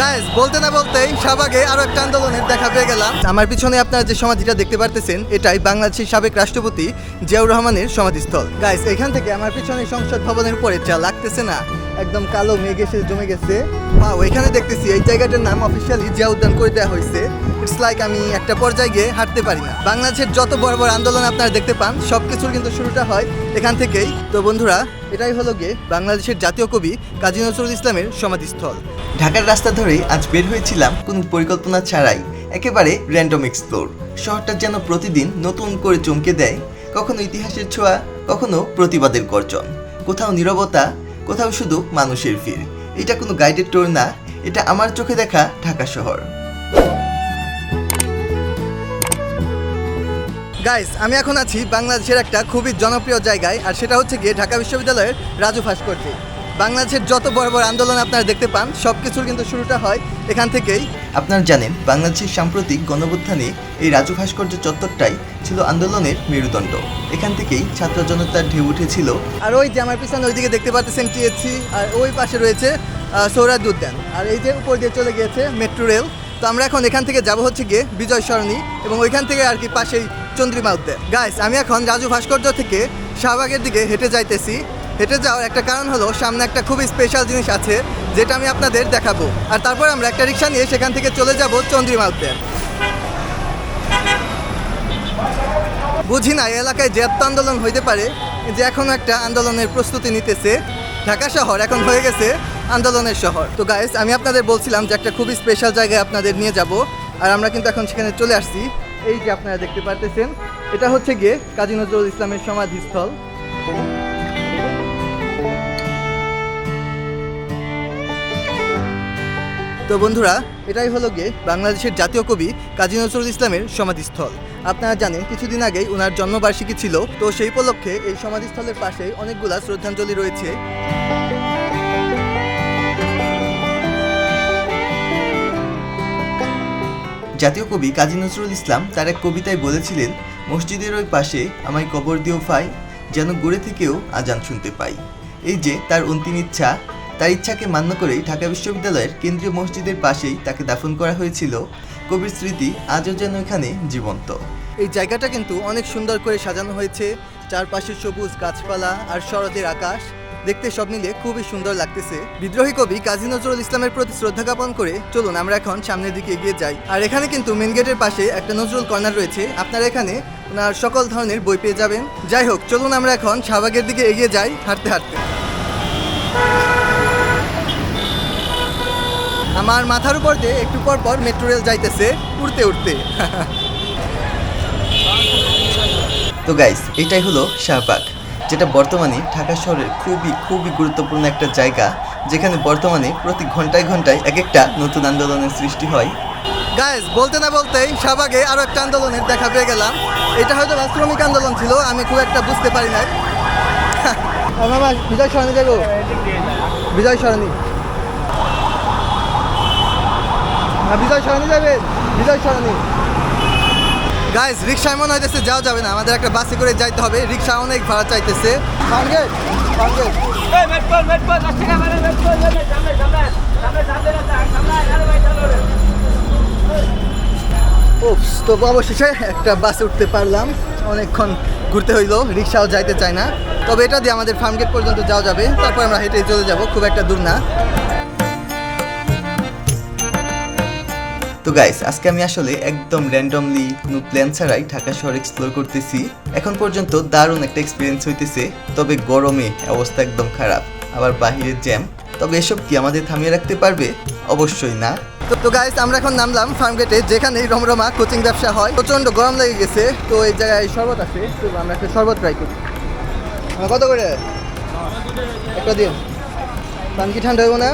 Guys বলতে না বলতেই শাহবাগে আরও একটা আন্দোলনের দেখা পেয়ে গেলাম। আমার পিছনে আপনারা যে সমাধিটা দেখতে পারতেছেন, এটাই বাংলাদেশের সাবেক রাষ্ট্রপতি জিয়াউর রহমানের সমাধিস্থল। গাইস এখান থেকে আমার পিছনে সংসদ ভবনের উপরে যা লাগতেছে না একদম কালো মেঘ এসে জমে গেছে। ওয়াও এখানে দেখতেছি এই জায়গাটার নাম অফিসিয়ালি জিয়া উদ্যান করে দেওয়া হয়েছে। ইটস লাইক আমি একটা পর্যায়ে গিয়ে হাঁটতে পারি না। বাংলাদেশের যত বড় বড় আন্দোলন আপনারা দেখতে পান, সব কিছুর কিন্তু শুরুটা হয় এখান থেকেই। তো বন্ধুরা, এটাই হলো গিয়ে বাংলাদেশের জাতীয় কবি কাজী নজরুল ইসলামের সমাধিস্থল। ঢাকার রাস্তা ধরেই আজ বের হয়েছিলাম কোনো পরিকল্পনা ছাড়াই, একেবারে র্যান্ডম এক্সপ্লোর শহরটা যেন প্রতিদিন নতুন করে চমকে দেয়, কখনো ইতিহাসের ছোঁয়া, কখনো প্রতিবাদের গর্জন। কোথাও নীরবতা কোথাও শুধু মানুষের ভিড়। এটা কোনো গাইডেড ট্যুর না, এটা আমার চোখে দেখা ঢাকা শহর। গাইস আমি এখন আছি বাংলাদেশের একটা খুবই জনপ্রিয় জায়গায়, আর সেটা হচ্ছে গিয়ে ঢাকা বিশ্ববিদ্যালয়ের রাজু ভাস্কর্যে বাংলাদেশের যত বড় বড় আন্দোলন আপনারা দেখতে পান, সব কিছুর কিন্তু শুরুটা হয় এখান থেকেই। আপনারা জানেন, বাংলাদেশের সাম্প্রতিক গণবুত্থানে এই রাজু ভাস্কর্য চত্বরটাই ছিল আন্দোলনের মেরুদণ্ড। এখান থেকেই ছাত্র জনতার ঢেউ উঠেছিল। আর ওই যে আমার পিছনে ওইদিকে দেখতে পাচ্ছেন টিএসসি আর ওই পাশে রয়েছে সৌরাদ উদ্যান। আর এই যে উপর দিয়ে চলে গিয়েছে মেট্রো রেল তো আমরা এখন এখান থেকে যাব হচ্ছে গিয়ে বিজয় সরণি এবং ওইখান থেকে আর কি পাশেই চন্দ্রিমা উদ্যান। গাইস আমি এখন রাজু ভাস্কর্য থেকে শাহবাগের দিকে হেঁটে যাইতেছি। হেঁটে যাওয়ার একটা কারণ হলো, সামনে একটা খুবই স্পেশাল জিনিস আছে, যেটা আমি আপনাদের দেখাবো। আর তারপর আমরা একটা রিক্সা নিয়ে সেখান থেকে চলে যাব চন্দ্রিমা উদ্যান বুঝি না এলাকায় যে এত আন্দোলন হইতে পারে, যে এখন একটা আন্দোলনের প্রস্তুতি নিতেছে। ঢাকা শহর এখন হয়ে গেছে আন্দোলনের শহর। তো গাইস আমি আপনাদের বলছিলাম যে একটা খুবই স্পেশাল জায়গায় আপনাদের নিয়ে যাব, আর আমরা কিন্তু এখন সেখানে চলে আসছি। এই যে আপনারা দেখতে পারতেছেন, এটা হচ্ছে গিয়ে কাজী নজরুল ইসলামের সমাধিস্থল। তো বন্ধুরা, এটাই হলো গিয়ে বাংলাদেশের জাতীয় কবি কাজী নজরুল ইসলামের সমাধিস্থল। আপনারা জানেন, কিছুদিন আগেই ওনার জন্মবার্ষিকী ছিল, তো সেই উপলক্ষে এই সমাধিস্থলের পাশে অনেকগুলা শ্রদ্ধাঞ্জলি রয়েছে। জাতীয় কবি কাজী নজরুল ইসলাম তার এক কবিতায় বলেছিলেন, মসজিদের ওই পাশে আমায় কবর দিয়েও ফাই যেন গড়ে থেকেও আজান শুনতে পাই। এই যে তার অন্তিম ইচ্ছা তার ইচ্ছাকে মান্য করেই ঢাকা বিশ্ববিদ্যালয়ের কেন্দ্রীয় মসজিদের পাশেই তাকে দাফন করা হয়েছিল। কবির স্মৃতি আজও যেন এখানে জীবন্ত। এই জায়গাটা কিন্তু অনেক সুন্দর করে সাজানো হয়েছে। চারপাশে সবুজ গাছপালা আর শরতের আকাশ। দেখতে সব মিলে খুবই সুন্দর লাগতেছে। বিদ্রোহী কবি কাজী নজরুল ইসলামের প্রতি শ্রদ্ধা জ্ঞাপন করে চলুন আমরা এখন সামনের দিকে এগিয়ে যাই। আর এখানে কিন্তু মেন গেটের পাশে একটা নজরুল কর্নার রয়েছে। আপনারা এখানে ওনার সকল ধরনের বই পেয়ে যাবেন। যাই হোক, চলুন আমরা এখন শাহবাগের দিকে এগিয়ে যাই হাঁটতে হাঁটতে। আমার মাথার উপর দিয়ে একটু পর পর মেট্রো রেল যাইতেছে উড়তে উড়তে। তো গাইস এটাই হলো শাহবাগ যেটা বর্তমানে ঢাকা শহরের খুবই খুবই গুরুত্বপূর্ণ একটা জায়গা যেখানে বর্তমানে প্রতি ঘন্টায় ঘন্টায় এক একটা নতুন আন্দোলনের সৃষ্টি হয়। গাইজ বলতে না বলতেই শাহবাগে আরও একটা আন্দোলনের দেখা পেয়ে গেলাম। এটা হয়তো শ্রমিক আন্দোলন ছিল আমি খুব একটা বুঝতে পারি না বিজয় সরণি যাব বিজয় সরণি হ্যাঁ, বিজয় সরণি যাবেন বিজয় সরণি গাইজ রিক্সায় মনে হইতেছে যাওয়া যাবে না আমাদের একটা বাসে করে যাইতে হবে রিক্সা অনেক ভাড়া চাইতেছে মানে তো অবশেষে একটা বাসে উঠতে পারলাম অনেকক্ষণ ঘুরতে হইল রিক্সাও যাইতে চায় না তবে এটা দিয়ে আমাদের ফার্ম গেট পর্যন্ত যাওয়া যাবে তারপর আমরা হেঁটে চলে যাব খুব একটা দূর না তো গাইস আজকে আমি আসলে একদম র্যান্ডমলি কোনো প্ল্যান ছাড়াই ঢাকা শহর এক্সপ্লোর করতেছি। এখন পর্যন্ত দারুণ একটা এক্সপিরিয়েন্স হইতেছে, তবে গরমে অবস্থা একদম খারাপ, আবার বাহিরের জ্যাম তবে এসব কি আমাদের থামিয়ে রাখতে পারবে? অবশ্যই না। তো গাইস আমরা এখন নামলাম ফার্ম গেটে যেখানে রমরমা কোচিং ব্যবসা হয়। প্রচণ্ড গরম লেগে গেছে, তো এই জায়গায় শরবত আছে, তো আমরা একটা শরবত ট্রাই করি। কত করে? একটা দিন। পান কি ঠান্ডা হইব না।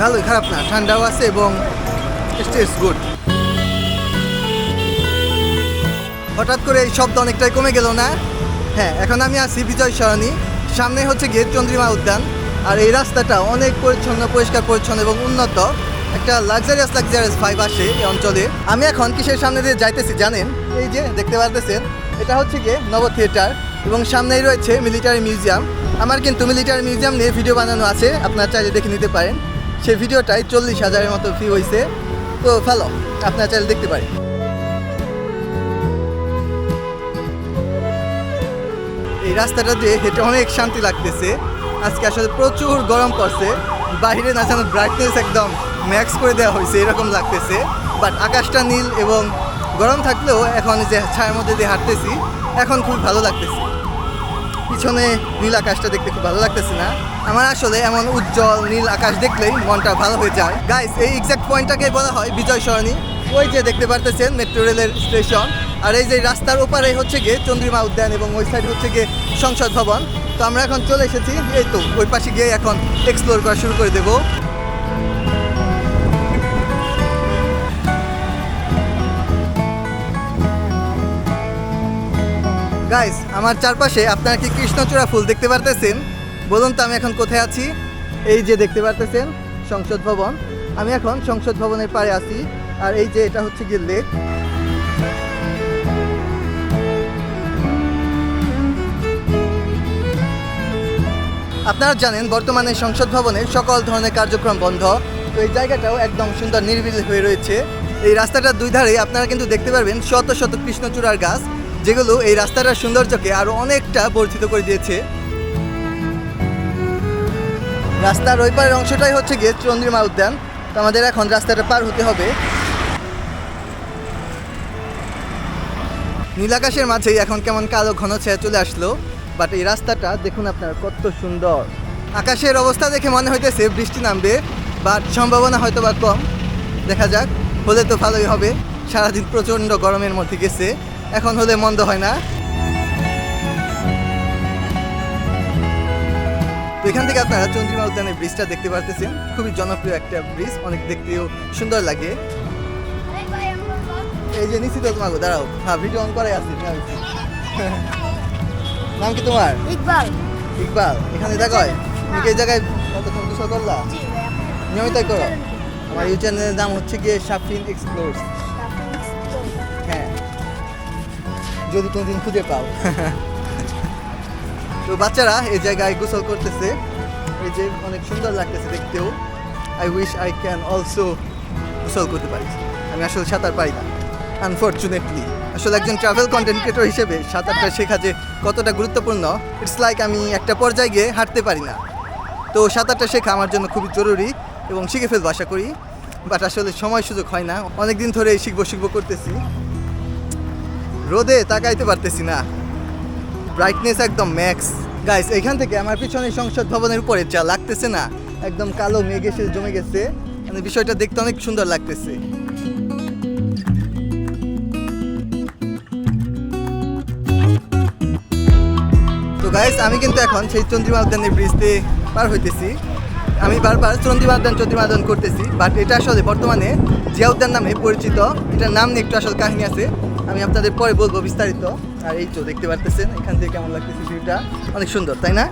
ভালোই খারাপ না, ঠান্ডাও আছে এবং টেস্ট গুড হঠাৎ করে এই শব্দ অনেকটাই কমে গেল না? হ্যাঁ এখন আমি আছি বিজয় সরণি, সামনে হচ্ছে গিয়ে চন্দ্রিমা উদ্যান, আর এই রাস্তাটা অনেক পরিচ্ছন্ন, পরিষ্কার, পরিচ্ছন্ন এবং উন্নত। একটা লাক্সারিয়াস লাক্সারিয়াস ফাইভ আসে এই অঞ্চলে। আমি এখন কিসের সামনে দিয়ে যাইতেছি জানেন? এই যে, দেখতে পারতেছেন? এটা হচ্ছে গিয়ে নব থিয়েটার এবং সামনেই রয়েছে মিলিটারি মিউজিয়াম আমার কিন্তু মিলিটারি মিউজিয়াম নিয়ে ভিডিও বানানো আছে, আপনারা চাইলে দেখে নিতে পারেন। সেই ভিডিওটাই চল্লিশ হাজারের মতো ফি হয়েছে তো ফেলো, আপনারা চাইলে দেখতে পারেন এই রাস্তাটা দিয়ে হেঁটে অনেক শান্তি লাগতেছে। আজকে আসলে প্রচুর গরম পড়ছে। বাইরে না যেন ব্রাইটনেস একদম ম্যাক্স করে দেওয়া হয়েছে এরকম লাগতেছে। বাট আকাশটা নীল এবং গরম থাকলেও এখন যে ছায়ার মধ্যে দিয়ে হাঁটতেছি, এখন খুব ভালো লাগতেছে। পিছনে নীল আকাশটা দেখতে খুব ভালো লাগতেছে না। আমার আসলে এমন উজ্জ্বল নীল আকাশ দেখলেই মনটা ভালো হয়ে যায়। গাইস এই এক্সাক্ট পয়েন্টটাকে বলা হয় বিজয় সরণি। ওই যে দেখতে পারতেছেন মেট্রো রেলের স্টেশন আর এই যে রাস্তার ওপারে হচ্ছে গিয়ে চন্দ্রিমা উদ্যান এবং ওই সাইড হচ্ছে গিয়ে সংসদ ভবন। তো আমরা এখন চলে এসেছি, এই তো ওই পাশে গিয়ে এখন এক্সপ্লোর করা শুরু করে দেবো। গাইস আমার চারপাশে আপনারা কি কৃষ্ণচূড়া ফুল দেখতে পারতেছেন? বলুন তো আমি এখন কোথায় আছি? এই যে দেখতে পারতেছেন, সংসদ ভবন। আমি এখন সংসদ ভবনের পাড়ে আছি, আর এই যে এটা হচ্ছে গিয়ে লেক আপনারা জানেন, বর্তমানে সংসদ ভবনের সকল ধরনের কার্যক্রম বন্ধ। তো এই জায়গাটাও একদম সুন্দর নিরিবিলি হয়ে রয়েছে। এই রাস্তাটার দুই ধারে আপনারা কিন্তু দেখতে পারবেন শত শত কৃষ্ণচূড়ার গাছ। যেগুলো এই রাস্তাটার সৌন্দর্যকে আরও অনেকটা বর্ধিত করে দিয়েছে। রাস্তার ওই পারের অংশটাই হচ্ছে গিয়ে চন্দ্রিমা উদ্যান। তো আমাদের এখন রাস্তাটা পার হতে হবে। নীলাকাশের মাঝেই এখন কেমন কালো ঘন ছায়া চলে আসলো বাট এই রাস্তাটা দেখুন আপনার কত সুন্দর। আকাশের অবস্থা দেখে মনে হইতেছে বৃষ্টি নামবে বাট সম্ভাবনা হয়তো বা কম। দেখা যাক, হলে তো ভালোই হবে। সারাদিন প্রচণ্ড গরমের মধ্যে গেছে। এখন হলে মন্দ হয় না। তো এখান থেকে আপনারা চন্দ্রিমা উদ্যানের ব্রিজটা দেখতে পারতেছেন। খুবই জনপ্রিয় একটা ব্রিজ অনেক দেখতেও সুন্দর লাগে। এই যে নিশ্চিত তোমাকে দাঁড়াও। হ্যাঁ ভিডিও অন করে আসি নাম কি তোমার? ইকবাল। ইকবাল এখানে দেখো তুমি এই জায়গায় কতক্ষণ গোসল করলা? নিয়মিত করো। আমার ইউটিউব চ্যানেলের নাম হচ্ছে গিয়ে সাফিন এক্সপ্লোরস। যদি কোনোদিন খুঁজে পাও। তো বাচ্চারা এই জায়গায় গোসল করতেছে। এই যে অনেক সুন্দর লাগতেছে দেখতেও। I wish I can also গোসল করতে পারি। আমি আসলে সাঁতার পারি না। আনফর্চুনেটলি আসলে একজন ট্রাভেল কন্টেন্ট ক্রিয়েটর হিসেবে সাঁতারটা শেখা যে কতটা গুরুত্বপূর্ণ ইটস লাইক আমি একটা পর্যায়ে গিয়ে হাঁটতে পারি না। তো সাঁতারটা শেখা আমার জন্য খুবই জরুরি এবং শিখে ফেলব আশা করি। বাট আসলে সময় সুযোগ হয় না। অনেক দিন ধরে শিখব শিখব করতেছি। রোদে তাকাইতে পারতেছি না। ব্রাইটনেস একদম ম্যাক্স গাইস এখান থেকে আমার পিছনে সংসদ ভবনের উপরে যা লাগতেছে না, একদম কালো মেঘ এসে জমে গেছে। মানে বিষয়টা দেখতে অনেক সুন্দর লাগতেছে। তো গাইস আমি কিন্তু এখন সেই চন্দ্রিমা উদ্যানের ব্রিজতে পার হইতেছি। আমি বারবার চন্দ্রিমা উদ্যান চন্দ্রিমা উদ্যান করতেছি বাট এটা আসলে বর্তমানে জিয়া উদ্যান নামে পরিচিত। এটার নাম নিয়ে একটু আসলে কাহিনী আছে। আমি আপনাদের পরে বলব বিস্তারিত। আর এই তো দেখতে পারতেছেন, এখান থেকে কেমন লাগতেছে ভিউটা? অনেক সুন্দর, তাই না?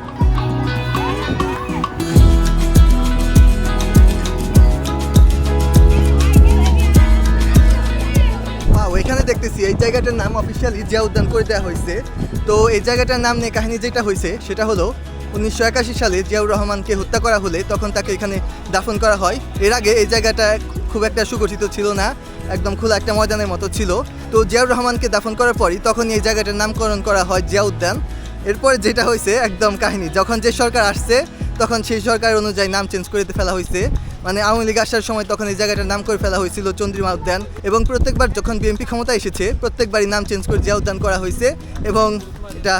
এখানে দেখতেছি এই জায়গাটার নাম অফিসিয়ালি জিয়া উদ্যান করে দেওয়া হয়েছে। তো এই জায়গাটার নাম নিয়ে কাহিনী যেটা হয়েছে, সেটা হলো উনিশশো একাশি সালে জিয়াউর রহমানকে হত্যা করা হলে তখন তাকে এখানে দাফন করা হয়। এর আগে এই জায়গাটা খুব একটা সুগঠিত ছিল না। একদম খোলা একটা ময়দানের মতো ছিল। তো জিয়াউর রহমানকে দাফন করার পরই তখন এই জায়গাটার নামকরণ করা হয় জিয়া উদ্যান এরপরে যেটা হয়েছে, একদম কাহিনী, যখন যে সরকার আসছে, তখন সেই সরকার অনুযায়ী নাম চেঞ্জ করে ফেলা হয়েছে। মানে আওয়ামী লীগ আসার সময় তখন এই জায়গাটার নাম করে ফেলা হয়েছিল চন্দ্রিমা উদ্যান। এবং প্রত্যেকবার যখন বিএনপি ক্ষমতা এসেছে, প্রত্যেকবারই নাম চেঞ্জ করে জিয়া উদ্যান করা হয়েছে এবং এটা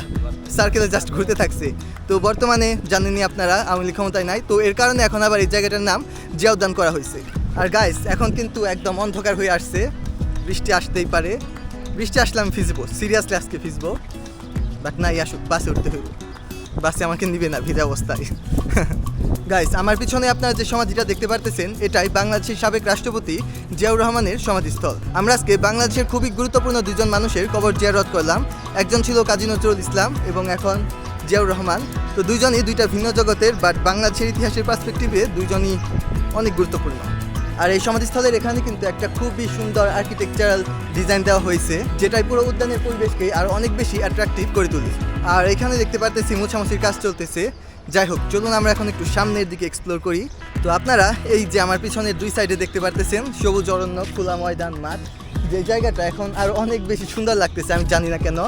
সার্কেলে জাস্ট ঘুরতে থাকছে। তো বর্তমানে জানেনই আপনারা, আওয়ামী লীগ ক্ষমতায় নাই। তো এর কারণে এখন আবার এই জায়গাটার নাম জিয়া উদ্যান করা হয়েছে। আর গাইস এখন কিন্তু একদম অন্ধকার হয়ে আসছে। বৃষ্টি আসতেই পারে। বৃষ্টি আসলে আমি ভিজবো। সিরিয়াসলি আজকে ভিজবো। বাট নাই আসুক বাসে উঠতে হইব। বাসে আমাকে নিবে না, ভিজা অবস্থায়। গাইস আমার পিছনে আপনারা যে সমাধিটা দেখতে পারতেছেন, এটাই বাংলাদেশের সাবেক রাষ্ট্রপতি জিয়াউর রহমানের সমাধিস্থল। আমরা আজকে বাংলাদেশের খুবই গুরুত্বপূর্ণ দুজন মানুষের কবর জিয়ারত করলাম। একজন ছিল কাজী নজরুল ইসলাম এবং এখন জিয়াউর রহমান। তো দুজনই দুইটা ভিন্ন জগতের বাট বাংলাদেশের ইতিহাসের পার্সপেক্টিভে দুজনই অনেক গুরুত্বপূর্ণ। আর এই সমাধিস্থলের এখানে কিন্তু একটা খুবই সুন্দর আর্কিটেকচারাল ডিজাইন দেওয়া হয়েছে, যেটাই পুরো উদ্যানের পরিবেশকে আর অনেক বেশি অ্যাট্রাকটিভ করে তোলে আর এখানে দেখতে পারতেছি মোছামুছির কাজ চলতেছে। যাই হোক, চলুন আমরা এখন একটু সামনের দিকে এক্সপ্লোর করি। তো আপনারা এই যে আমার পিছনের দুই সাইডে দেখতে পারতেছেন, সবুজ অরণ্য, খোলা ময়দান, মাঠ। যে জায়গাটা এখন আর অনেক বেশি সুন্দর লাগতেছে, আমি জানি না কেন।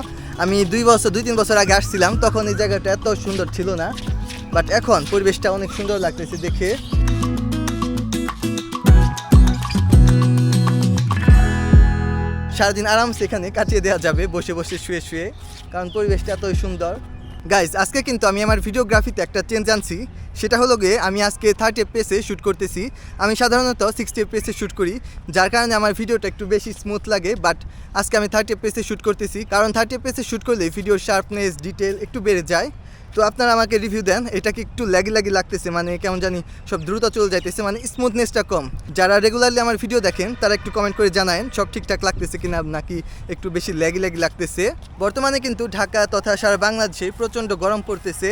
আমি দুই বছর, দুই তিন বছর আগে আসছিলাম, তখন এই জায়গাটা এত সুন্দর ছিল না। বাট এখন পরিবেশটা অনেক সুন্দর লাগতেছে দেখে। সারাদিন আরামসে এখানে কাটিয়ে দেওয়া যাবে, বসে বসে, শুয়ে শুয়ে। কারণ পরিবেশটা এতই সুন্দর। গাইজ আজকে কিন্তু আমি আমার ভিডিওগ্রাফিতে একটা চেঞ্জ আনছি। সেটা হলো গিয়ে আমি আজকে থার্টি এফপিএসে শ্যুট করতেছি। আমি সাধারণত সিক্সটি এফপিএসে শ্যুট করি, যার কারণে আমার ভিডিওটা একটু বেশি স্মুথ লাগে বাট আজকে আমি থার্টি এফপিএসে শ্যুট করতেছি। কারণ থার্টি এফপিএসে শ্যুট করলে ভিডিওর শার্পনেস ডিটেল একটু বেড়ে যায়। তো আপনারা আমাকে রিভিউ দেন এটা কি একটু ল্যাগি ল্যাগি লাগতেছে মানে কেমন জানি সব দ্রুত চলে যাইতেছে মানে স্মুথনেসটা কম। যারা রেগুলারলি আমার ভিডিও দেখেন, তারা একটু কমেন্ট করে জানায়েন, সব ঠিকঠাক লাগতেছে কিনা, নাকি একটু বেশি ল্যাগি ল্যাগি লাগতেছে। বর্তমানে কিন্তু ঢাকা তথা সারা বাংলাদেশে প্রচণ্ড গরম পড়তেছে।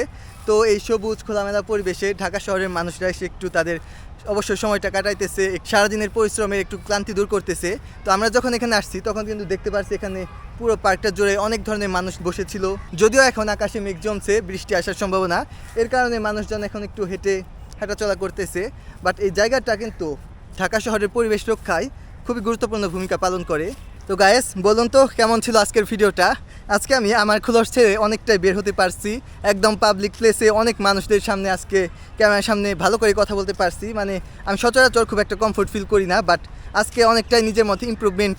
তো এই সবুজ খোলামেলা পরিবেশে ঢাকা শহরের মানুষরা এসে একটু তাদের অবশ্যই সময়টা কাটাইতেছে সারাদিনের পরিশ্রমের একটু ক্লান্তি দূর করতেছে। তো আমরা যখন এখানে আসছি, তখন কিন্তু দেখতে পাচ্ছি এখানে পুরো পার্কটা জুড়ে অনেক ধরনের মানুষ বসেছিল। যদিও এখন আকাশে মেঘ জমছে, বৃষ্টি আসার সম্ভাবনা। এর কারণে মানুষজন এখন একটু হেঁটে হাঁটাচলা করতেছে। বাট এই জায়গাটা কিন্তু ঢাকা শহরের পরিবেশ রক্ষায় খুবই গুরুত্বপূর্ণ ভূমিকা পালন করে। তো গায়েস বলুন তো কেমন ছিল আজকের ভিডিওটা? আজকে আমি আমার খোলস ছেড়ে অনেকটাই বের হতে পারছি। একদম পাবলিক প্লেসে অনেক মানুষদের সামনে আজকে ক্যামেরার সামনে ভালো করে কথা বলতে পারছি। মানে আমি সচরাচর খুব একটা কমফোর্ট ফিল করি না বাট আজকে অনেকটাই নিজের মধ্যে ইমপ্রুভমেন্ট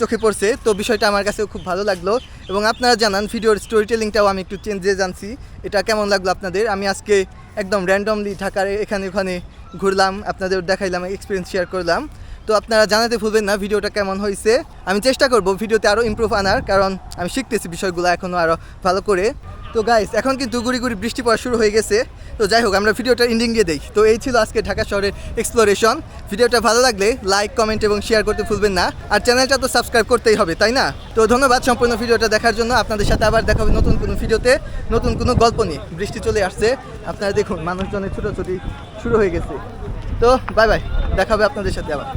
চোখে পড়ছে। তো বিষয়টা আমার কাছেও খুব ভালো লাগল। এবং আপনারা জানান ভিডিওর স্টোরি টেলিংটাও আমি একটু চেঞ্জে জানছি। এটা কেমন লাগল আপনাদের? আমি আজকে একদম র্যান্ডমলি ঢাকার এখানে ওখানে ঘুরলাম, আপনাদের দেখাইলাম এক্সপিরিয়েন্স শেয়ার করলাম। তো আপনারা জানাতে ভুলবেন না ভিডিওটা কেমন হয়েছে। আমি চেষ্টা করব ভিডিওতে আরও ইমপ্রুভ আনার, কারণ আমি শিখতেছি বিষয়গুলো এখনও আরও ভালো করে। তো গাইস এখন কিন্তু গুড়ি গুড়ি বৃষ্টি পড়া শুরু হয়ে গেছে। তো যাই হোক, আমরা ভিডিওটা ইন্ডিং দিয়ে দেই। তো এই ছিল আজকে ঢাকা শহরের এক্সপ্লোরেশন ভিডিওটা ভালো লাগলে লাইক কমেন্ট এবং শেয়ার করতে ভুলবেন না। আর চ্যানেলটা তো সাবস্ক্রাইব করতেই হবে, তাই না? তো ধন্যবাদ সম্পূর্ণ ভিডিওটা দেখার জন্য। আপনাদের সাথে আবার দেখা হবে নতুন কোনো ভিডিওতে। নতুন কোনো গল্প নিয়ে বৃষ্টি চলে আসছে। আপনারা দেখুন, মানুষজনের ছুটোছুটি শুরু হয়ে গেছে। তো বাই বাই দেখা হবে আপনাদের সাথে আবার।